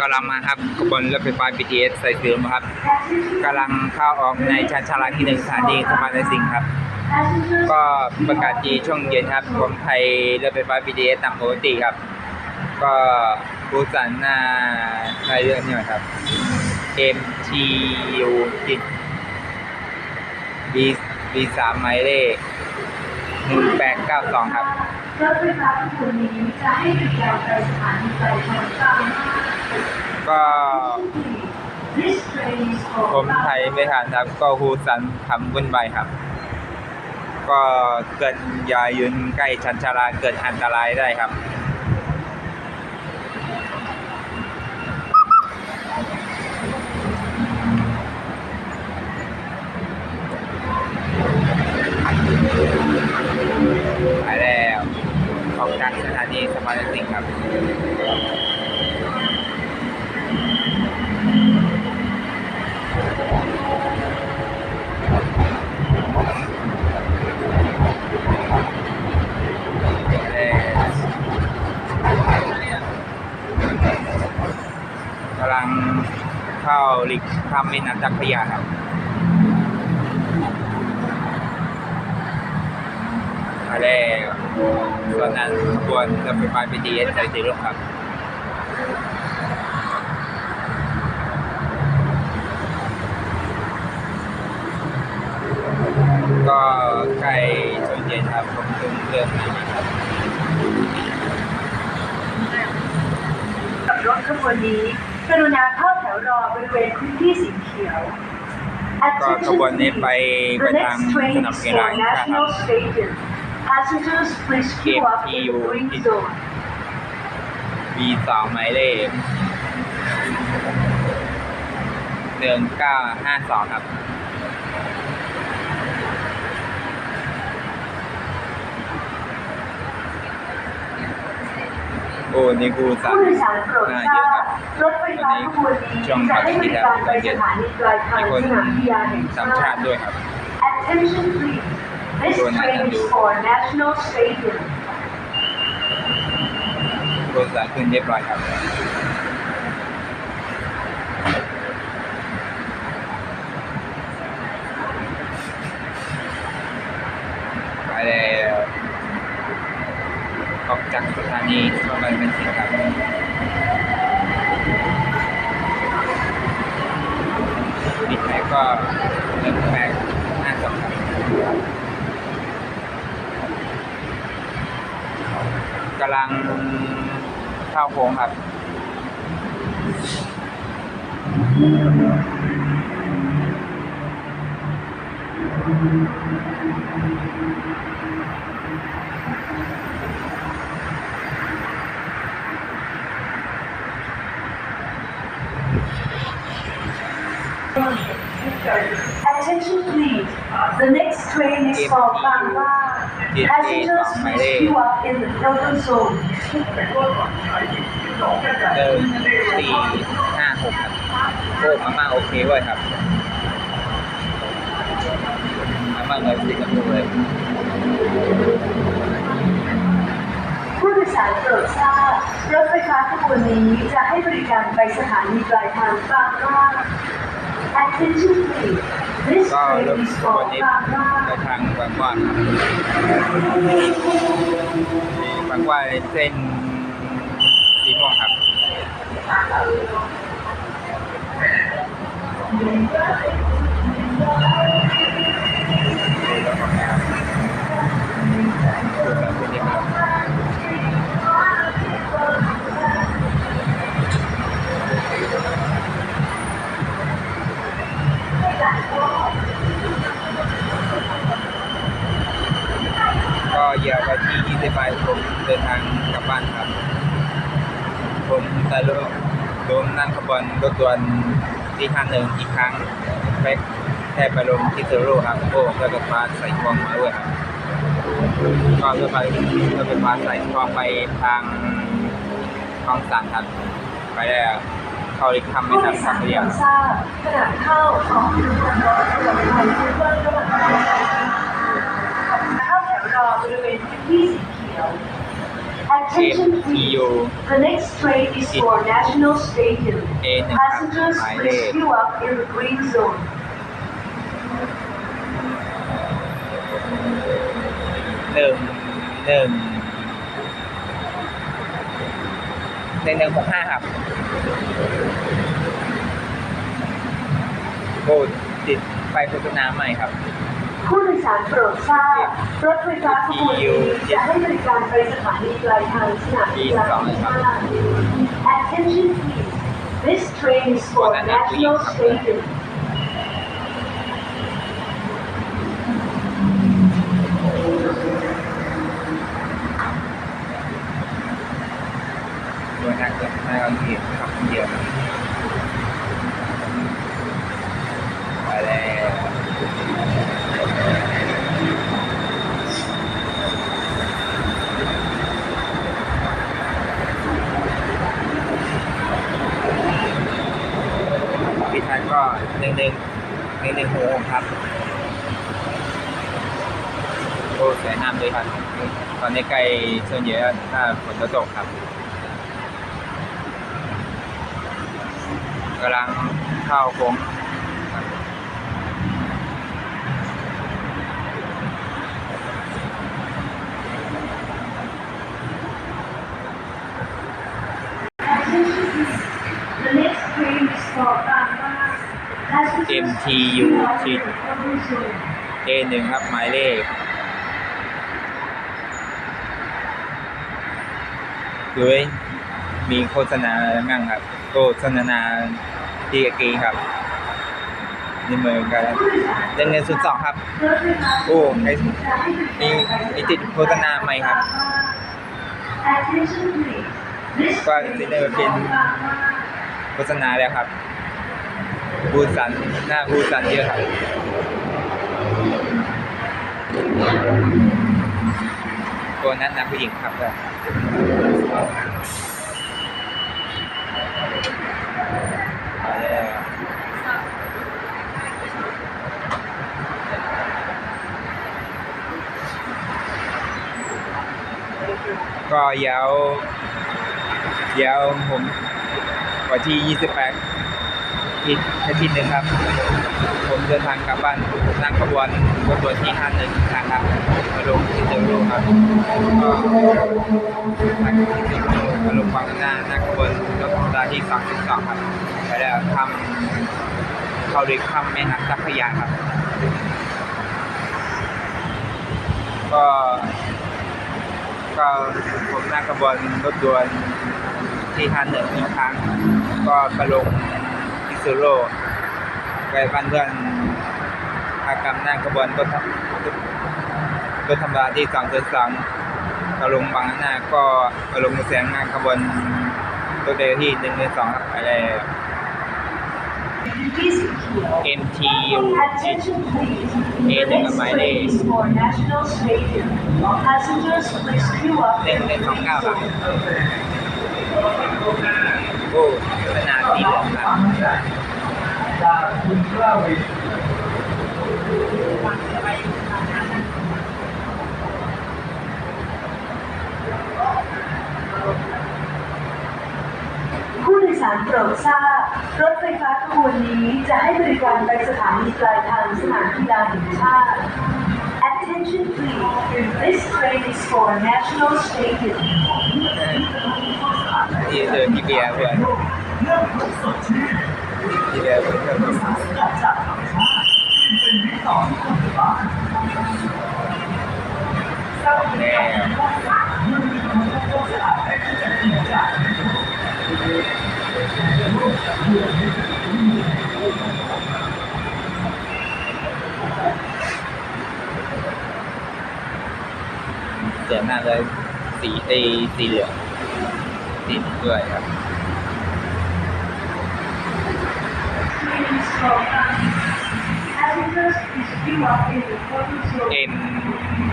กำลังมาครับขบวนรถไฟฟ้า BTS สายสีลมครับกำลังเข้าออกในชั้นชาลาที่หนึ่งสถานีสะพานนสิงห์ครับ ก็ประกาศจีช่วงเย็นครับผมไทยรถไฟฟ้า BTS ตามปกติครับ ก็ผู้สันหน้าใครเรื่องนี้ครับ MTU จิต B B สามหมายเลขหนึ่งแปดเก้าสองครับ รถไฟฟ้าขบวนนี้จะให้บริการไปสถานีปลายทางตามหน้าก็ผมไทยไม่ทันครับ ก็ฮูสันทำวุ่นวายครับ ก็เกินอยายืนใกล้ชันชาลาเกิดอันตรายได้ครับ ไปแล้วอ อกจากสถานีสะพานสิงครับกำลังเข้าลิกข้ามแม่น้ำเจ้าพระยาครับมาแล้ว ส่วนนั้นควรจะไปไปพีดีเอสใจสีลมครับก็ใกล้ช่วงเย็นครับผมเพิ่งเริ่มมาครับกับรถขบวนนี้กรุณาเข้าแถวรอบริเวณพื้นที่สีเขียว ก็ขบวนนี้ไปไป The ทาง next ส train นาม is กีฬา for แห่งชาติครับ National Stadium. Passengers please queue up in the green zone. B สองหมายเลขหนึ่งเก้าห้าสองครับ โอ้นี่กูสามผู้โดยสารโปรดน่าทเยราอะครับบรถไฟฟ้าขบวนนี้จะให้บริการไปสถานีปลายทางมีคนสนามกีฬาแห่งสัมชาชาติติด้วยครับ Attention please. This train is for National Stadium. ตัวสายขึ้นเรียบร้อยครับ ไปแล้วออกจากสถานีสถานีเป็นสิงครับ โค้งครับ Attention please. The next train is for Bangla. Passengers please queue up in the purple zone. เดินสี่ห้าหกครับโอ้มาม่าโอเคเว้ยครับมาม่าเหมือนสิงคโปร์เลยผู้โดยสารโปรดทราบรถไฟฟ้าขบวนนี้จะให้บริการไปสถานีปลายทางบางรา Attention please. ก็ train รถ is ขบว for นนี้ Bangla. ไปทางบางกวางครับางกวาเส้นสีม่วงครับดูแล้วก็ม่ค ก็เหยียบไปที่20ไมล์ผมเดินทางกลับบ้านครับ ผมจะร่วมร่วมนั่งขบวนรถด่วนที่ห้าหนึ่งอีกครั้งไปแทบไปลงที่เซโร่ครับโอ้เพื่อไฟฟ้าใส่ควงมาด้วยครับก็เพื่อไปเพื่อไฟฟ้าใส่ควงไปทางคลองสันครับไปได้ เข้าลิคำไม่ผู้โดทันยสักรเรีโปยรงดทราบขณะเข้าของบริการรถปลอดภัยทุกเรื่องระหว่างทางเข้าแถวรอบริเวณพื้นที่สีเขียว Attention please. the next train is for National Stadium. Passengers please queue up in the green zone. หนึ่งหนึ่งหนึ่งหนึ่งหกห้าครับ โอ้ติดไฟโฆษณาใหม่ครับ ผู้โดยสารโปรดทราบรถไฟฟ้าขบวนนี้จะให้บริการไปสถานีปลายทางสนามกีฬาแห่งชาติ Attention please. This train is for National Stadium. ตัวนักเกิดในอังกฤษครับเดียวไปแล้วพี่ทันก็หนึ่งหนึ่ง ในึ่งหนึ่งครับโอ้สวยงามเลยครับ ตอนนี้ไกลเชิญเยอะถ้าฝนจะตกครับกำลังเข้าโค้ง The next train is for Bangkok. Passengers MTU queue up in the green zone. A หนึ่งครับ หมายเลขด้วยมีโฆษณามั่งครับ โฆษณาทีกกีครับนี่เหมือนกันเล่นเงินสุดสองครับ โอ้ไอมีมีติดโฆษณาใหม่ครับก็จะ is ได้มาเป็นโฆษณาแล้วครับ บูสันหน้าบูสันเยอะครับตัวนั้นนะผู้หญิงครับก็มาแล้ก็ยาวยาวผมวันที่ 28 อีกอาทิตย์หนึ่งครับ ผมเดินทางกลับบ้านนั่งขบวนรถด่วนที่51นะครับมาลงที่เดิมลงครับก็นั่งที่เดิมมาลงฟังหน้านั่งขบวนรถราที่32ครับไปแล้วทำเข้าด้วยข้ามแม่น้ำเจ้าพระยาครับ ก็ก็ผมนั่งขบวนรถด่วนที่ห้าหนึ่งอีกครั้งก็ไปลง ซูโร่ไปบ้านเพื่อนอากรรมนั่งขบวนรถรถธรรมดาที่สองเจ็ดสองก็ลงบางหน้าก็ไปลงแสงงานขบวนรถเดียวที่หนึ่งหนึ่งสองครับไปแล้ว Please queue. MTU Attention please. The A หนึ่งหมายเลขหนึ่งหนึ่งสองเก้าครับ zone. โอ้ขนาดสีเหลืองครับผู้โดยสารโปรดทราบ รถไฟฟ้าขบวนนี้จะให้บริการไปสถานีปลายทางสนามกีฬาแห่งชาติ Attention please. This train is for National Stadium. ที่เดินที่เบียร์เพื่อนที่เบียร์เพื่อนเพื่อนแน่เจ๋งมากเลยสีไอสีเหลือง ติดด้วยครับเอ็น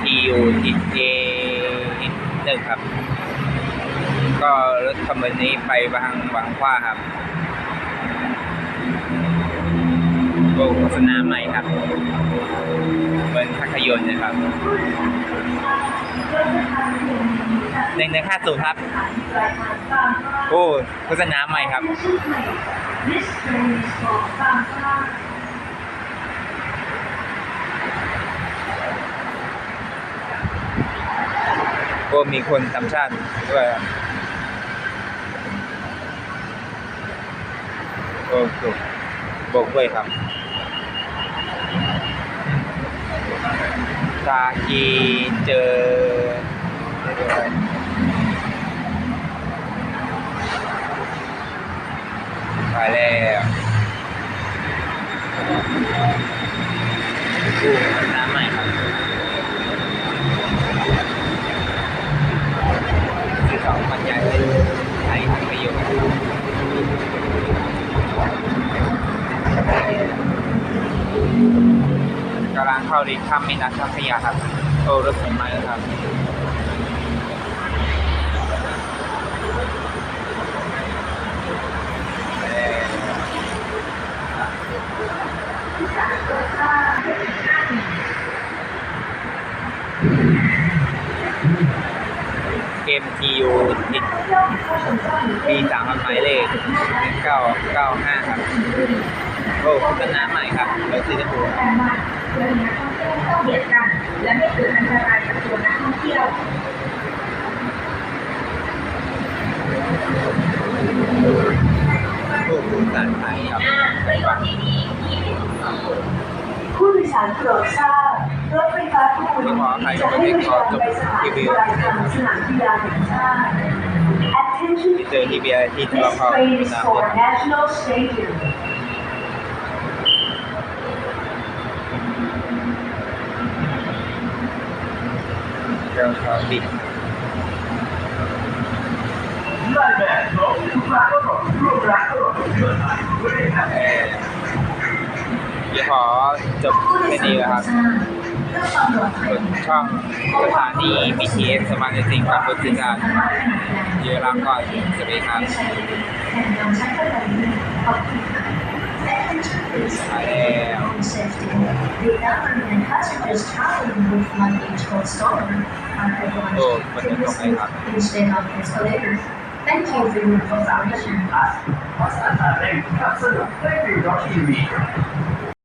ทีโอทีเอหนึ่งครับ ก็รถคันนี้ไปบางบางขว้าครับ โอ้โฆษณาใหม่ครับเหมือนภาพยนตร์นะครับหนึ่งหนึ่าศูนย์ครับ โอ้โฆษณาใหม่ครับก็มีคนต่างชาติด้วยโอ้ถูกบอกด้วยครับ ซากีเจอไปแล้วดูนะ ข้ามแม่น้ำเจ้าพระยาครับโอ้รถสวยมากเลยครับเกม TU ติดปีสามหมายเลขเก้าเก้าห้าครับ โอ้โฆษณาใหม่ครับรถสีชมพูแต่มา เรื่องนักท่องเที่ยวต้องเบียดกัน และไม่เกิดอันตรายกับตัวนักท่องเที่ยวโอ้ผู้สารไทยครับผู้โดยสารโปรดทราบรถไฟฟ้าขบวนนี้จะให้บริการไปสถานีปลายทางสนามกีฬาแห่งชาติ Attention ที่เจอที่เบียร์ที่ทะ This เลาะเขา train is สนาม for เด็ก National Stadium. เรื่องเขาดิ ได้แม่น้องทุกร้านก็ต้องร่วมรักก็ต้องเชื่อใจไม่ได้ทำ เอ่อเดี๋ย วขอจบแค่นี้นะครับส่วนช่องสถานี BTS สมาร์ทสิงห์กับบริการเยอะแล้วก็สวัสดีครับ is air on safety. The government hasn't just traveling with luggage or stolen on everyone's oh, instead of escalator. Thank you for your cooperation.